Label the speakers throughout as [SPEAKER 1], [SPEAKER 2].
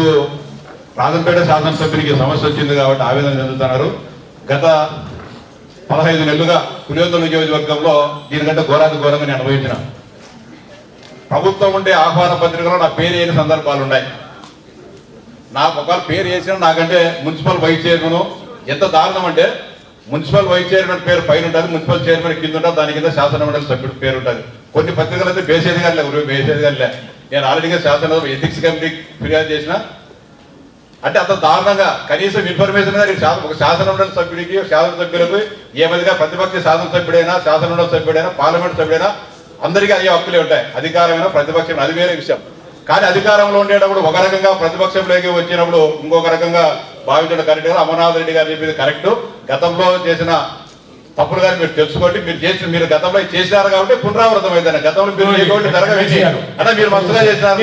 [SPEAKER 1] ఇప్పుడు రాజంపేట శాసనసభ్యునికి సమస్య వచ్చింది కాబట్టి ఆవేదన చెందుతున్నారు. గత పదహైదు నెలలుగా పులివెందుల నియోజకవర్గంలో దీనికంటే ఘోరాతి ఘోరంగా నేను అనుభవించిన. ప్రభుత్వం ఉండే ఆహ్వాన పత్రికలో నా పేరు వేయని సందర్భాలు ఉన్నాయి. నాకు ఒకవేళ పేరు వేసిన నాకంటే మున్సిపల్ వైస్ చైర్మన్ ఎంత దారుణం అంటే మున్సిపల్ వైస్ చైర్మన్ పేరు పైన ఉంటుంది మున్సిపల్ చైర్మన్ కింద ఉంటుంది దాని కింద శాసనమండలి సభ్యుడు పేరు ఉంటుంది. కొన్ని పత్రికలు అయితే బేసేది కానీ లేవు బేసేది కానీ నేను ఆల్రెడీగా శాసనసభ ఎథిక్స్ కమిటీకి ఫిర్యాదు చేసిన. అంటే అంత దారుణంగా కనీసం ఇన్ఫర్మేషన్ ఒక శాసనమండలి సభ్యుడికి శాసన సభ్యులకు ఏమదిగా ప్రతిపక్ష శాసన సభ్యుడైనా శాసన సభ్యుడైనా పార్లమెంట్ సభ్యుడైనా అందరికీ అయ్యే హక్కులే ఉంటాయి. అధికారమైన ప్రతిపక్షం అది వేరే విషయం. కానీ అధికారంలో ఉండేటప్పుడు ఒక రకంగా ప్రతిపక్షంలోకి వచ్చినప్పుడు ఇంకొక రకంగా భావించడం కరెక్ట్గా అమర్నాథ్ రెడ్డి గారు చెప్పింది కరెక్ట్. గతంలో చేసిన తప్పులు కానీ మీరు తెలుసుకోండి మీరు చేసిన మీరు గతంలో చేసినారు కాబట్టి పునరావృతం అయిందని గతంలో మీరు చేయకుండా జరగవేసి అంటే మీరు మస్తుగా చేసినారు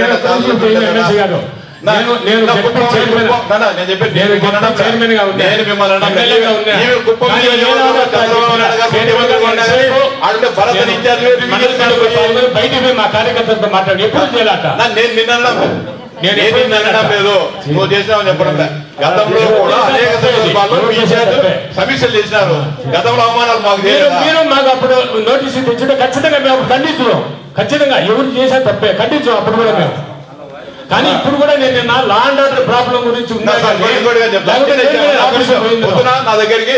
[SPEAKER 2] పోయి మా కార్యకర్తలతో మాట్లాడి. ఎప్పుడు చేయాలట
[SPEAKER 1] నేను నిన్న.
[SPEAKER 2] నేను
[SPEAKER 1] నిన్న అనడం లేదు. నువ్వు చేసినావు చెప్పడం. గతంలో కూడా అనేక. సందర్భాల్లో మీ. సమీక్షలు చేసినారు. గతంలో అవమానాలు మాకు
[SPEAKER 2] మీరు మాకు అప్పుడు నోటీస్ తెచ్చుంటే ఖచ్చితంగా మేము ఖండించున్నాం. ఖచ్చితంగా ఎవరు చేసా తప్పే. ఖండించాం అప్పుడు కూడా మేము. కానీ ఇప్పుడు కూడా నేను నిన్న లా అండ్ ఆర్డర్ ప్రాబ్లం గురించి
[SPEAKER 1] నా నా దగ్గరికి.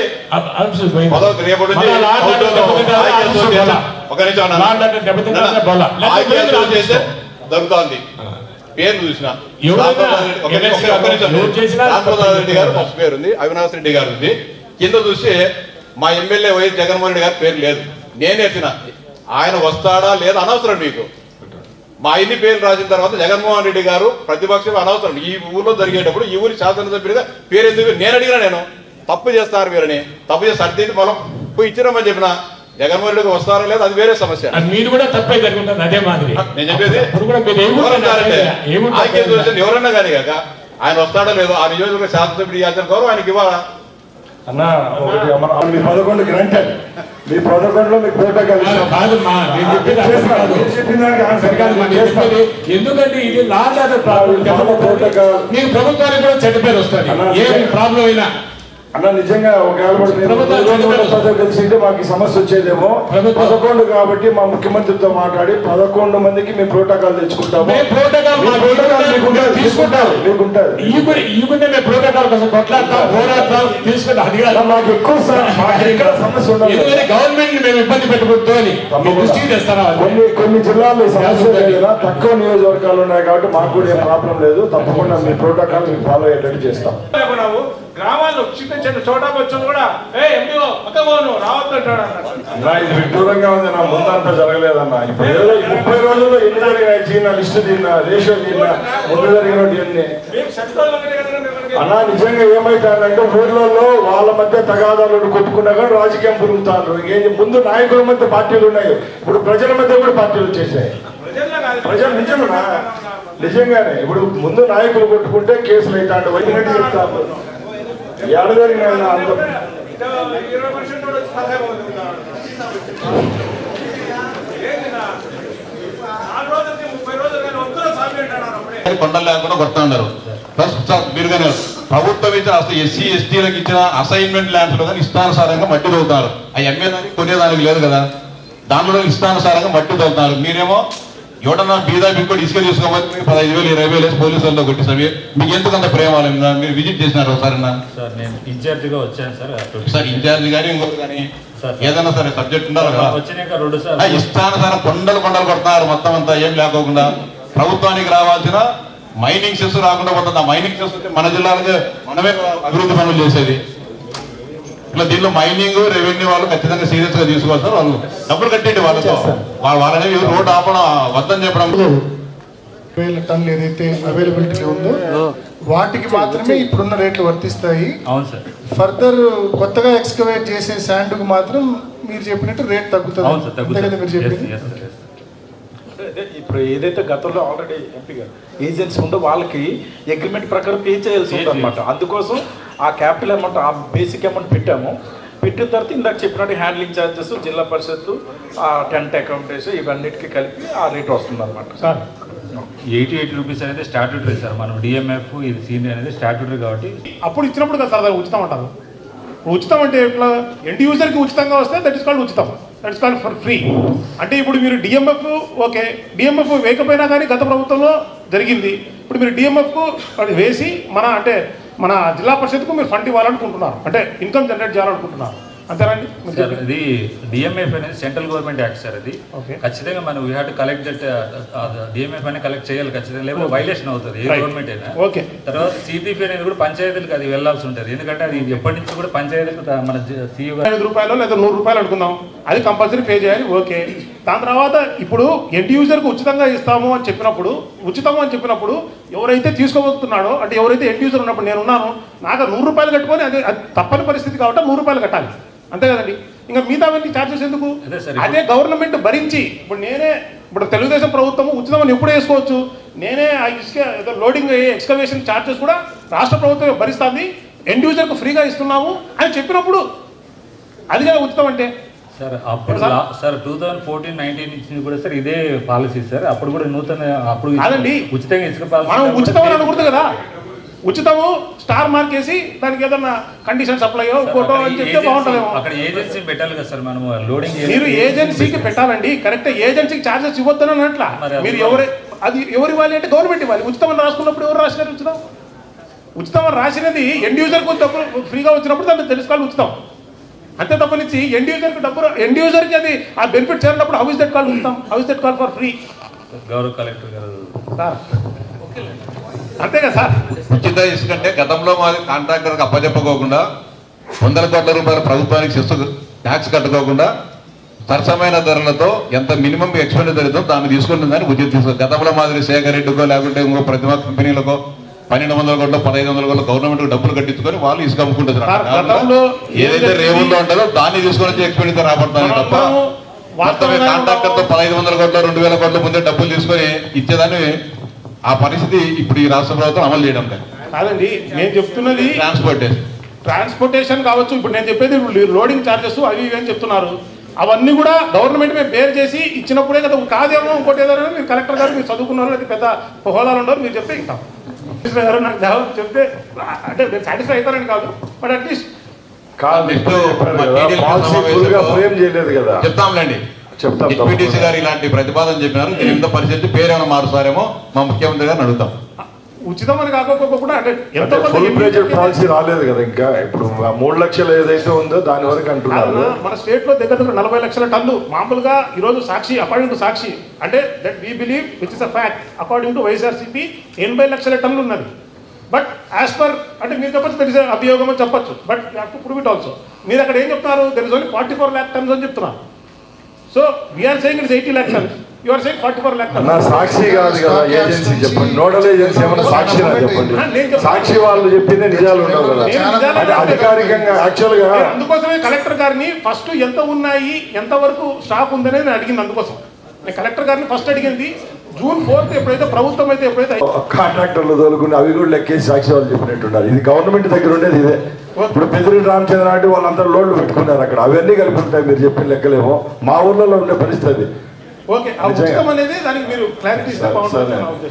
[SPEAKER 1] ఒక నిమిషం. దొరుకుతోంది. పేరు చూసిన. రామప్రసాద్ రెడ్డి- గారు ఫస్ట్ పేరు ఉంది అవినాష్ రెడ్డి గారు ఉంది. కింద చూస్తే మా ఎమ్మెల్యే వైఎస్ జగన్మోహన్ రెడ్డి గారి పేరు లేదు. నేనే ఎత్తిన ఆయన వస్తాడా లేదా అనవసరం మీకు. మా ఇన్ని పేర్లు రాసిన తర్వాత జగన్మోహన్ రెడ్డి గారు ప్రతిపక్షం అనవసరం. ఈ ఊర్లో జరిగేటప్పుడు ఈ ఊరి శాసనసభ్యుడిగా పేరు ఎందుకు నేను అడిగినా నేను. తప్పు చేస్తారు మీరని తప్పు చేస్తే అర్థం పొలం. పోయి ఇచ్చినామని చెప్పిన. జగన్మోహన్ వస్తారా లేదా అది వేరే సమస్య.
[SPEAKER 2] అది మీరు కూడా తప్పే జరుగుతుంది అదే మాదిరి.
[SPEAKER 1] నేను చెప్పేది
[SPEAKER 2] ఇప్పుడు కూడా మీరు
[SPEAKER 1] ఎవరన్నా కానీ కాక ఆయన వస్తాడో లేదో ఆ నియోజకవర్గ శాసనసభ్యుడు ఇవ్వాల్సిన గౌరవం ఆయనకి ఇవ్వాలా?
[SPEAKER 3] అన్న ఒకటి అమర మీ పదకొండు గ్రాంటెడ్ పదకొండులో మీకు
[SPEAKER 2] ఎందుకంటే ఇది లా అండ్ ఆర్డర్ ప్రాబ్లం ప్రభుత్వానికి కూడా చెడ్డ పేరు వస్తుంది. ఏ ప్రాబ్లం అయినా.
[SPEAKER 3] అన్న నిజంగా ఒకవేళ కలిసింటే మాకు సమస్య వచ్చేదేమో. పదకొండు కాబట్టి మా ముఖ్యమంత్రితో మాట్లాడి పదకొండు మందికి మేము ప్రోటోకాల్ తెచ్చుకుంటాము. మీకు ఎక్కువ సమస్య ఉండదు
[SPEAKER 2] గవర్నమెంట్ని మేము ఇబ్బంది పెట్టకూడదు అని?
[SPEAKER 3] కొన్ని కొన్ని జిల్లాల్లో సమస్య తక్కువ నియోజకవర్గాలు ఉన్నాయి కాబట్టి మాకు కూడా ఏం ప్రాబ్లం లేదు. తప్పకుండా మీ ప్రోటోకాల్ ఫాలో అయ్యేటట్టు చేస్తాం.
[SPEAKER 4] గ్రామాల్లో చిన్న చిన్న చోటా బచ్చులు కూడా ఏ ఎంపీఓ పక్క పోను రావద్దు అంటాడు
[SPEAKER 3] అన్నా. ఇది విడ్డూరంగా ఉంది నా ముందంతా జరగలేదన్న. ఇప్పుడు ఏదో ముప్పై రోజుల్లో ఎన్ని జరిగినాయి చీన లిస్టు తిన్నా రేషియో తిన్నా ముందు జరిగినట్టు ఎన్ని. అన్నా నిజంగా ఏమైతుందంటే ఊర్లలో వాళ్ళ మధ్య తగాదాలు కొట్టుకున్నా కానీ రాజకీయం పురుగుతారు ఏం ముందు నాయకుల మధ్య పార్టీలు ఉన్నాయి. ఇప్పుడు ప్రజల మధ్య కూడా పార్టీలు వచ్చేసాయి. ప్రజలు నిజమేనా? నిజంగానే. ఇప్పుడు ముందు నాయకులు కొట్టుకుంటే కేసులు అవుతాడు వైద్యునట్టు చెప్తారు ఎడ జరిగినాయి
[SPEAKER 4] కూడా
[SPEAKER 1] కొండలు లేకుండా కొడతా ఉన్నారు. ప్లస్ మీరు కానీ ప్రభుత్వం ఇచ్చిన అసలు ఎస్సీ ఎస్టీలకు ఇచ్చిన అసైన్మెంట్ ల్యాండ్స్లో కానీ ఇష్టానుసారంగా మట్టి తవ్వుతారు ఆ ఎమ్మేదానికి కొనేదానికి లేదు కదా. దాంట్లో ఇష్టానుసారంగా మట్టి తవ్వుతారు మీరేమో ఎవడన్నా బీదా బిక్కోటి ఇసుక తీసుకోమని పదహైదు వేలు ఇరవై వేలు వేసి పోలీసు వాళ్ళతో కొట్టేసావి మీకు ఎందుకు అంత ప్రేమ? మీరు విజిట్ చేసినారు ఒకసారి
[SPEAKER 5] సార్ నేను ఇన్ఛార్జిగా వచ్చాను సార్.
[SPEAKER 1] సార్ ఇన్ఛార్జ్ కానీ ఇంకోటి కానీ
[SPEAKER 5] సార్.
[SPEAKER 1] ఏదైనా సరే సబ్జెక్ట్ ఉండాలి ఇష్టానుసారం కొండలు కొండలు కొడుతున్నారు. మొత్తం అంతా ఏం లేకోకుండా ప్రభుత్వానికి రావాల్సిన మైనింగ్ సెస్ రాకుండా పోతుంది. ఆ మైనింగ్ సెస్ మన జిల్లాలకే మనమే అభివృద్ధి పనులు చేసేది. ఇట్లా దీనిలో మైనింగ్ రెవెన్యూ వాళ్ళు ఖచ్చితంగా సీరియస్గా తీసుకోవాలి సార్ వాళ్ళు డబ్బులు కట్టండి వాళ్ళతో. వాళ్ళ వాళ్ళని రోడ్డు ఆపడం వద్దని చెప్పడం.
[SPEAKER 6] వేల టన్నులు ఏదైతే అవైలబిలిటీ ఉందో వాటికి మాత్రమే ఇప్పుడున్న రేట్లు వర్తిస్తాయి.
[SPEAKER 5] అవును సార్.
[SPEAKER 6] ఫర్దర్ కొత్తగా ఎక్స్కవేట్ చేసే శాండ్కు మాత్రం మీరు చెప్పినట్టు రేట్ తగ్గుతుంది.
[SPEAKER 5] అవును సార్
[SPEAKER 6] అంతే కదా మీరు చెప్పింది?
[SPEAKER 7] ఇప్పుడు ఏదైతే గతంలో ఆల్రెడీ ఎంపీగా ఏజెన్సీ ఉందో వాళ్ళకి అగ్రిమెంట్ ప్రకారం పే చేయాల్సి ఉంటుంది అనమాట అందుకోసం ఆ క్యాపిటల్ అమౌంట్ ఆ బేసిక్ అమౌంట్ పెట్టాము. పెట్టిన తర్వాత ఇందాక చెప్పినట్టు హ్యాండ్లింగ్ ఛార్జెస్ జిల్లా పరిషత్ ఆ టెంట్ అకౌంటేషన్ ఇవన్నిటికీ కలిపి ఆ రేట్ వస్తుంది అనమాట
[SPEAKER 2] సార్
[SPEAKER 5] ఎయిటీ ఎయిటీ రూపీస్ అనేది స్టాట్యూటరీ సార్. మనం డిఎంఎఫ్ ఇది సీనియర్ అనేది స్టాట్యూటరీ కాబట్టి.
[SPEAKER 8] అప్పుడు ఇచ్చినప్పుడు కదా సార్ దాన్ని ఉచితం అంటారు. ఇప్పుడు ఉచితం అంటే ఎట్లా? ఎండ్ యూజర్కి ఉచితంగా వస్తే దట్ ఇస్ కాల్డ్ ఉచితం. That is called for free అంటే ఇప్పుడు మీరు డిఎంఎఫ్ ఓకే డిఎంఎఫ్ వేయకపోయినా కానీ గత ప్రభుత్వంలో జరిగింది. ఇప్పుడు మీరు డిఎంఎఫ్ వేసి మన అంటే మన జిల్లా పరిషత్కు మీరు ఫండ్ ఇవ్వాలనుకుంటున్నారు. అంటే ఇన్కమ్ జనరేట్ చేయాలనుకుంటున్నారు. అంతేనండి?
[SPEAKER 5] సార్? ఇది డిఎంఎఫ్ అనేది సెంట్రల్ గవర్నమెంట్ యాక్ట్ సార్ అది. ఖచ్చితంగా మనం we have to collect that DMF అనేది కలెక్ట్ చేయాలి ఖచ్చితంగా. లేకపోతే వైలేషన్ అవుతుంది ఏ. గవర్నమెంట్ అయినా.
[SPEAKER 8] ఓకే
[SPEAKER 5] తర్వాత సిపిపి అనేది కూడా పంచాయతీలకు అది వెళ్ళాల్సి ఉంటుంది. ఎందుకంటే అది ఎప్పటి నుంచి కూడా పంచాయతీలకు మన సీఈఓ
[SPEAKER 8] ఐదు రూపాయలు లేదా నూరు రూపాయలు అనుకుందాం అది కంపల్సరీ పే చేయాలి ఓకే దాని తర్వాత ఇప్పుడు ఎండ్ యూజర్కి ఉచితంగా ఇస్తాము అని చెప్పినప్పుడు ఉచితము అని చెప్పినప్పుడు ఎవరైతే తీసుకోబోతున్నాడో అంటే ఎవరైతే ఎండ్ యూజర్ ఉన్నప్పుడు నేను ఉన్నాను నాకు నూరు రూపాయలు కట్టుకొని అది అది తప్పని పరిస్థితి కాబట్టి నూరు రూపాయలు కట్టాలి. అంతే కదండి? ఇంకా మిగతావన్నీ ఛార్జెస్ ఎందుకు?
[SPEAKER 5] అదే
[SPEAKER 8] గవర్నమెంట్ భరించి ఇప్పుడు నేనే ఇప్పుడు తెలుగుదేశం ప్రభుత్వము ఉచితం అని ఎప్పుడు వేసుకోవచ్చు? నేనే ఆ ఇసుక ఏదో లోడింగ్ ఎక్స్కవేషన్ ఛార్జెస్ కూడా రాష్ట్ర ప్రభుత్వం భరిస్తుంది ఎండ్ యూజర్కు ఫ్రీగా ఇస్తున్నాము అని చెప్పినప్పుడు అది కదా ఉచితం అంటే?
[SPEAKER 5] సార్ అప్పుడు sir two thousand fourteen nineteen నుంచి కూడా సార్ ఇదే పాలసీ సార్. అప్పుడు కూడా నూతన అప్పుడు
[SPEAKER 8] కాదండి.
[SPEAKER 5] ఉచితంగా ఇసుక పాలసీ
[SPEAKER 8] మనం ఉచితం అని అనకూడదు కదా. ఉచితము స్టార్ మార్క్ వేసి దానికి ఏదన్నా కండిషన్స్ అప్లై ఫోటో అని చెప్తే బాగుంటుందేమో.
[SPEAKER 5] అక్కడ ఏజెన్సీ పెట్టాలి కదా సార్ మనం లోడింగ్
[SPEAKER 8] మీరు ఏజెన్సీకి పెట్టాలండి. కరెక్ట్ ఏజెన్సీకి ఛార్జెస్ ఇవ్వద్దని అన్నట్ల.
[SPEAKER 5] మరి
[SPEAKER 8] ఎవరు అది ఎవరు ఇవ్వాలి అంటే గవర్నమెంట్ ఇవ్వాలి. ఉచితం అని రాసుకున్నప్పుడు ఎవరు రాసినారు ఉచితం? ఉచితం అని రాసినది ఎండ్ యూజర్కి డబ్బులు ఫ్రీగా వచ్చినప్పుడు దాన్ని తెలుసుకోవాలి ఉచితం. అంతే తప్పనిచ్చి ఎండ్ యూజర్కి డబ్బు ఎండ్ యూజర్కి అది ఆ బెనిఫిట్ చేరినప్పుడు హౌస్ దట్ కాల్ ఉచితం house that call for free
[SPEAKER 5] గౌరవ కలెక్టర్ గారు.
[SPEAKER 8] సార్. అంతే కదా సార్.
[SPEAKER 1] ఉచిత ఇసుక అంటే గతంలో మాది కాంట్రాక్టర్కి అప్పచెప్పకోకుండా వందల కోట్ల రూపాయల ప్రభుత్వానికి సెస్ ట్యాక్స్ కట్టుకోకుండా సరసమైన ధరలతో ఎంత మినిమం ఎక్స్పెండిచర్ అవుతుందో దాన్ని తీసుకుంటుందని ఉచిత తీసుకో గతంలో మాదిరి శేఖర్ రెడ్డికో లేకుంటే ఇంకో ప్రతిమా కంపెనీలకో పన్నెండు వందల కోట్లు పదహైదు వందల కోట్లు గవర్నమెంట్ డబ్బులు కట్టించుకొని వాళ్ళు ఇసుక
[SPEAKER 8] గతంలో
[SPEAKER 1] ఏదైతే రేవుల్లో ఉంటుందో దాన్ని తీసుకొని వచ్చి ఎక్స్పెండిచర్ రాబడుతుంది తప్ప
[SPEAKER 8] మనము
[SPEAKER 1] మొత్తం
[SPEAKER 8] వాస్తవంగా
[SPEAKER 1] కాంట్రాక్టర్తో పదహైదు వందల కోట్లు రెండు వేల కోట్ల ముందే డబ్బులు తీసుకొని ఇచ్చేదాన్ని ఆ పరిస్థితి ఇప్పుడు ఈ రాష్ట్ర ప్రభుత్వం అమలు చేయడం లేదు.
[SPEAKER 8] కాదండి నేను చెప్తున్నది
[SPEAKER 1] ట్రాన్స్పోర్టేషన్
[SPEAKER 8] ట్రాన్స్పోర్టేషన్ కావచ్చు ఇప్పుడు నేను చెప్పేది లోడింగ్ ఛార్జెస్ అవి ఇవి అని చెప్తున్నారు. అవన్నీ కూడా గవర్నమెంట్ మేము బేర్ చేసి ఇచ్చినప్పుడే కదా కాదేమో ఇంకోటి ఏదో మీరు కలెక్టర్ గారు మీరు చదువుకున్నారు అది పెద్ద హోదాలు ఉండరు మీరు చెప్తే ఇంకా. గారు నాకు చెప్తే అంటే నేను సాటిస్ఫై అవుతారని కాదు బట్ అట్లీస్ట్
[SPEAKER 3] కాదు ఫ్రేమ్ చేయలేదు కదా.
[SPEAKER 1] చెప్తాంలేండి.
[SPEAKER 3] చెప్తాం
[SPEAKER 1] డిప్యూటీసీ. గారు ఇలాంటి ప్రతిపాదన చెప్పినారు మీద పరిస్థితి పేరేమైనా మారుస్తారేమో మా ముఖ్యమంత్రి గారిని అడుగుతాం.
[SPEAKER 8] ఉచితం అని కాకపోకుండా అంటే ఎంతో
[SPEAKER 3] ఫుల్ ప్లేజెడ్ పాలసీ రాలేదు కదా ఇంకా. ఇప్పుడు ఆ మూడు లక్షలు ఏదైతే ఉందో దాని వరకు అంటున్నారు.
[SPEAKER 8] మన స్టేట్లో దగ్గర దగ్గర నలభై లక్షల టన్ను మామూలుగా ఈ రోజు సాక్షి అకార్డింగ్ టు సాక్షి అంటే that we believe which is a fact according to YSRCP ఎనభై లక్షల టన్నులు ఉన్నది. బట్ యాజ్ పర్ అంటే మీరు చెప్పచ్చు తెలిసే అభియోగం అని చెప్పచ్చు. బట్ ప్రూవ్ ఇట్ ఆల్సో మీరు అక్కడ ఏం చెప్తున్నారు? There is only forty four lakh tons అని చెప్తున్నారు. So we're saying it's eighty lakh tons you are saying forty four lakh
[SPEAKER 3] నా సాక్షి కాదు కదా ఏజెన్సీ చెప్పండి. నోడల్ ఏజెన్సీ ఏమన్నా సాక్షి నా చెప్పండి సాక్షి వాళ్ళు చెప్పిందే నిజాలు ఉండవు కదా. అధికారికంగా యాక్చువల్గా.
[SPEAKER 8] నేను అందుకోసమే కలెక్టర్ గారిని ఫస్ట్ ఎంత ఉన్నాయి ఎంత వరకు స్టాక్ ఉందనేది నేను అడిగింది అందుకోసం. నేను కలెక్టర్ గారిని ఫస్ట్ అడిగింది జూన్ ఫోర్త్ ఎప్పుడైతే ప్రభుత్వం అయితే ఎప్పుడైతే
[SPEAKER 3] కాంట్రాక్టర్లు తోలుకుని అవి కూడా లెక్కేసి సాక్షి వాళ్ళు చెప్పినట్టున్నారు. ఇది గవర్నమెంట్ దగ్గర ఉండేది ఇదే. ఇప్పుడు పెదిరెడ్డి రామచంద్ర అంటే వాళ్ళంతా లోడ్లు పెట్టుకున్నారు అక్కడ. అవన్నీ కలిపి ఉంటాయి మీరు చెప్పిన లెక్కలేమో. మా ఊర్లలో ఉండే పరిస్థితి
[SPEAKER 8] ఓకే ఆ ఉచితం అనేది దానికి మీరు క్లారిటీ ఇస్తే బాగుంటుంది.